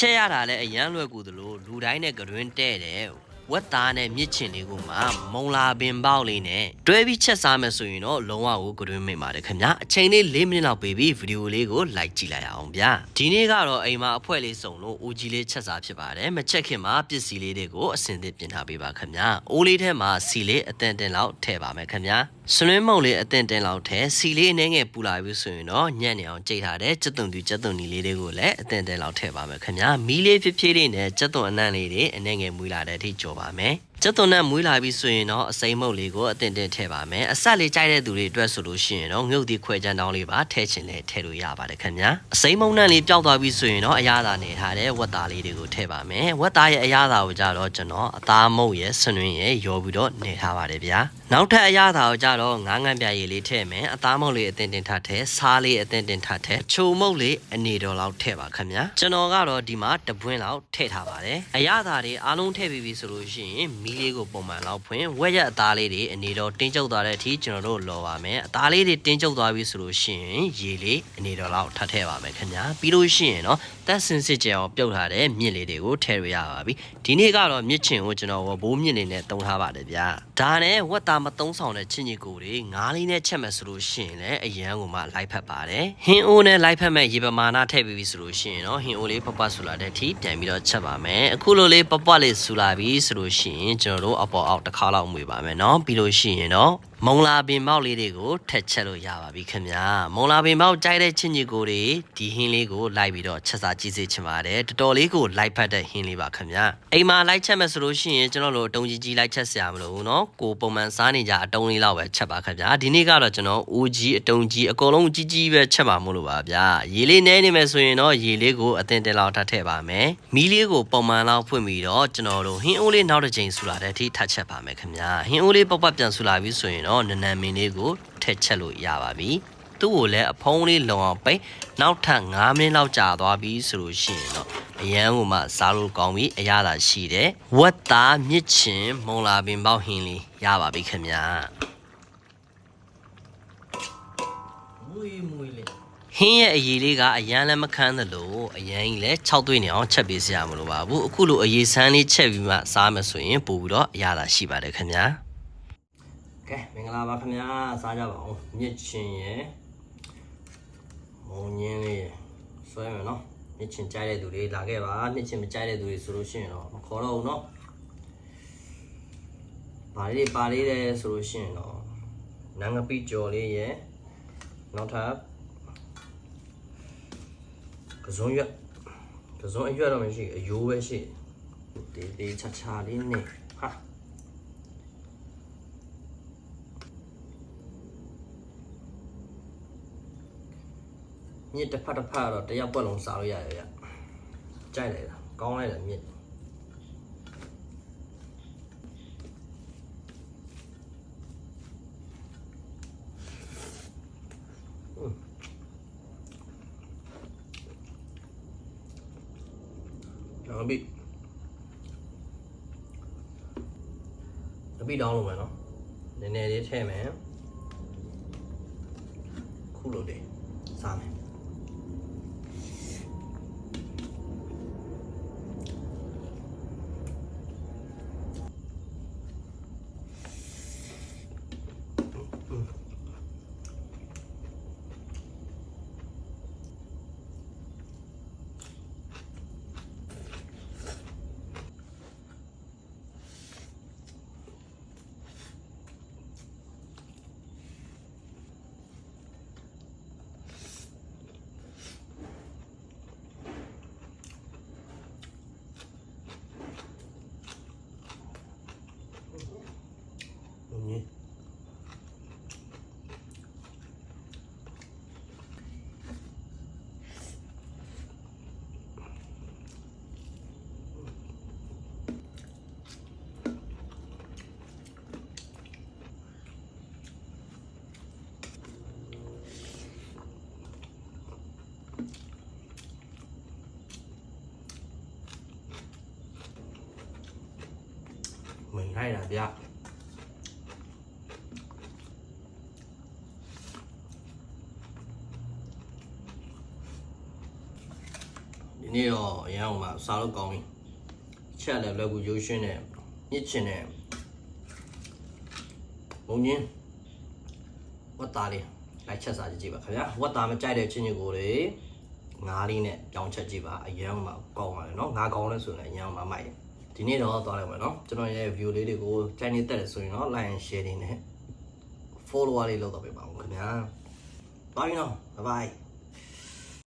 ချက်ရတာလည်းအရန်လွယ်ကူသလိုလူတိုင်းနဲ့ကတွင်တဲ့တယ်ဝက်သားနဲ့မြစ်ချင်လေးကိုမှမုံလာပင်ပေါက်လေးနဲ့တွဲပြီးချက်စားမယ်ဆိုရင်တော့လုံးဝကိုကတွင်မိတ်ပါတယ်ခင်ဗျာအချိန်လေး၄မိနစ်လောက်ပေးပြီးဗီဒီယိုလေးကိုလိုက်ကြည့်လိုက်အောင်ဗျာဒီနေ့ကတော့အိမ်မှာအဖွဲလေးစုံလို့ဦးကြီးလေးချက်စားဖြစ်ပါတယ်မချက်ခင်မှာပစ္စည်းလေးတွေကိုအစင်သစ်ပြင်ထားပေးပါခင်ဗျာအိုးလေးထဲမှာစီလေးအတန်တင်လောက်ထည့်ပါမယ်ခင်ဗျာ ဆွနွှဲမုံလေးအတန်တင်လောက်ထည့်စီလေးအနေငယ်ပူလာပြီဆိုရင်တော့ညံ့နေအောင်ကြိတ်ထားတဲ့စက်သွန်သူစက်သွန်ဒီလေးတွေကိုလည်းအတန်တင်လောက်ထည့်ပါမယ်ခင်ဗျာမီးလေးဖြည်းဖြည်းလေးနဲ့စက်သွန်အနံ့လေးတွေအနေငယ်မွေးလာတဲ့အထိကြော်ပါမယ် ကျက်သွန်နဲ့မွေးလာပြီဆိုရင်တော့အစိမ်းမုတ်လေးကိုအတင်တင်ထည့်ပါမယ်အဆက်လေးကြိုက်တဲ့သူတွေအတွက်ဆိုလို့ရှိရင်တော့ငုတ်ဒီခွဲချမ်းတောင်းလေးပါထည့်ချင်လဲထည့်လို့ရပါတယ်ခင်ဗျာအစိမ်းမုတ်နဲ့လေးပျောက်သွားပြီဆိုရင်တော့အရသာနေထားတဲ့ဝက်သားလေးတွေကိုထည့်ပါမယ်ဝက်သားရဲ့အရသာကိုကြတော့ကျွန်တော်အသားမုတ်ရဲ့ဆွနွင်းရဲ့ရောပြီးတော့နေထားပါတယ်ဗျာနောက်ထပ်အရသာကိုကြတော့ငါးငံပြရည်လေးထည့်မယ်အသားမုတ်လေးအတင်တင်ထပ်ထည့်စားလေးအတင်တင်ထပ်ထည့်ချိုမုတ်လေးအနေတော်လောက်ထည့်ပါခင်ဗျာကျွန်တော်ကတော့ဒီမှာတပွင်းလောက်ထည့်ထားပါတယ်အရသာတွေအားလုံးထည့်ပြီးပြီဆိုလို့ရှိရင်မီးလေးကိုပုံမှန်လောက်ဖွင့်ဝက်ရက်အသားလေးတွေအနေတော်တင်းကျုပ်သွားတဲ့အထိကျွန်တော်တို့လော်ပါမယ်အသားလေးတွေတင်းကျုပ်သွားပြီဆိုလို့ရှိရင်ရေလေးအနေတော်လောက်ထပ်ထည့်ပါမယ်ခင်ဗျာပြီးလို့ရှိရင်တော့တက်စင်စစ်ကြအောင်ပြုတ်ထားတဲ့မြင့်လေးတွေကိုထည့်ရရပါပြီဒီနေ့ကတော့မြင့်ချင်ကိုကျွန်တော်ဝဘိုးမြင့်နေနဲ့တုံးထားပါတယ်ဗျာဒါနဲ့ဝက်သားမတုံးဆောင်တဲ့ချင်းကြီးကိုတွေငားလေးနဲ့ချက်မယ်ဆိုလို့ရှိရင်လည်းအရန်ကိုမှလိုက်ဖက်ပါတယ်ဟင်းအိုးနဲ့လိုက်ဖက်မဲ့ရေပမာဏထည့်ပြီးပြီဆိုလို့ရှိရင်တော့ဟင်းအိုးလေးပပဆူလာတဲ့အထိပြန်ပြီးတော့ချက်ပါမယ်အခုလိုလေးပပလေးဆူလာပြီဆိုလို့ရှိရင်ကျွန်တော်တို့အပေါ်အောက်တစ်ခါလောက်မွေပါမယ်เนาะပြီးလို့ရှိရင်တော့ မုံလာပင်ပေါက်လေးတွေကိုထက်ချက်လို့ရပါပြီခင်ဗျာမုံလာပင်ပေါက်ကြိုက်တဲ့ချင်းကြီးကိုတွေဒီဟင်းလေးကိုလိုက်ပြီးတော့ချက်စားကြည့်စေချင်ပါတယ်တော်တော်လေးကိုလိုက်ဖက်တဲ့ဟင်းလေးပါခင်ဗျာအိမ်မှာလိုက်ချက်မယ်ဆိုလို့ရှိရင်ကျွန်တော်တို့အတုံးကြီးကြီးလိုက်ချက်စရာမလိုဘူးเนาะကိုပုံမှန်စားနေကြအတုံးလေးလောက်ပဲချက်ပါခင်ဗျာဒီနေ့ကတော့ကျွန်တော်အိုးကြီးအတုံးကြီးအကုန်လုံးကြီးကြီးပဲချက်ပါမို့လို့ပါဗျာရေလေးနဲနေမယ်ဆိုရင်တော့ရေလေးကိုအသင်တင်လောက်ထပ်ထည့်ပါမယ်မီးလေးကိုပုံမှန်လောက်ဖွင့်ပြီးတော့ကျွန်တော်တို့ဟင်းအိုးလေးနောက်တစ်ချိန်ဆူလာတဲ့အထိထပ်ချက်ပါမယ်ခင်ဗျာဟင်းအိုးလေးပောက်ပောက်ပြန်ဆူလာပြီဆိုရင် တော့နနမင်းလေးကိုထည့်ချက်လို့ရပါပြီသူ့ကိုလည်းအဖုံးလေးလုံအောင်ပိတ်နောက်ထပ်9မိနစ်လောက်ကြာသွားပြီဆိုလို့ရှိရင်တော့အရန်ကိုမှစားလို့ကောင်းပြီအရသာရှိတယ်ဝက်သားမြစ်ချင်မုံလာပင်ပေါက်ဟင်းလေးရပါပြီခင်ဗျာမွေးမွေးလေးဟင်းရဲ့အရေးလေးကအရန်လည်းမခန်းသလိုအရန်ကြီးလည်း6သွေးနေအောင်ချက်ပေးစရာမလိုပါဘူးအခုလိုအရေးဆန်းလေးချက်ပြီးမှစားမယ်ဆိုရင်ပို့ပြီးတော့အရသာရှိပါတယ်ခင်ဗျာ ကဲမင်္ဂလာပါခင်ဗျာစားကြပါအောင်မြစ်ချင်းရဲ့မုံညင်းလေးရယ်ဆွဲမယ်နော်မြစ်ချင်းကြိုက်တဲ့သူတွေလာခဲ့ပါမြစ်ချင်းမကြိုက်တဲ့သူတွေဆိုလို့ရှိရင်တော့မခေါ်တော့ဘူးနော်ပါလေးတွေပါလေးတယ်ဆိုလို့ရှိရင်တော့နန်းငပိကြော်လေးရယ်နောက်ထပ်ကစုံရွက်ကစုံအရွက်တော့မရှိဘူးအယိုးပဲရှိတယ်တေးသေးချာချာလေးနဲ့ဟာ မြစ်တစ်ဖက်တစ်ဖက်တော့တယောက်ပွက်လုံးစားလို့ရတယ်ဗျကြိုက်လိုက်တာကောင်းလိုက်တယ်မြစ်နောက်ပြီးနောက်ပြီးတောင်းလို့မယ်နော်နည်းနည်းလေးထည့်မယ်ခုလိုလေးစားမယ် ဘုံကြီး မိန်လိုက်တာဗျဒီနေ့တော့အရန်အောင်မှာစားလို့ကောင်းပြီချက်လည်းလွယ်ကူရိုးရှင်းတယ်ညစ်ချင်တယ်ဘုံချင်းဝတ်သားလေးလိုက်ချက်စားကြည့်ကြည့်ပါခင်ဗျာဝတ်သားမကြိုက်တဲ့ချင်းချင်းကိုလေငါးလေးနဲ့ကြောင်းချက်ကြည့်ပါအရန်အောင်မှာကောင်းပါတယ်နော်ငါးကောင်းလဲဆိုရင်လည်းအရန်အောင်မှာမိုက်တယ် ဒီနေ့တော့သွားလိုက်ပါနော်ကျွန်တော်ရဲ့ view လေးတွေကိုကြိုက်နေတက်တယ်ဆိုရင်တော့ like and share နေနဲ့ follower လေးလုပ်တော့ပေးပါဦးခင်ဗျာ Bye now. Bye bye.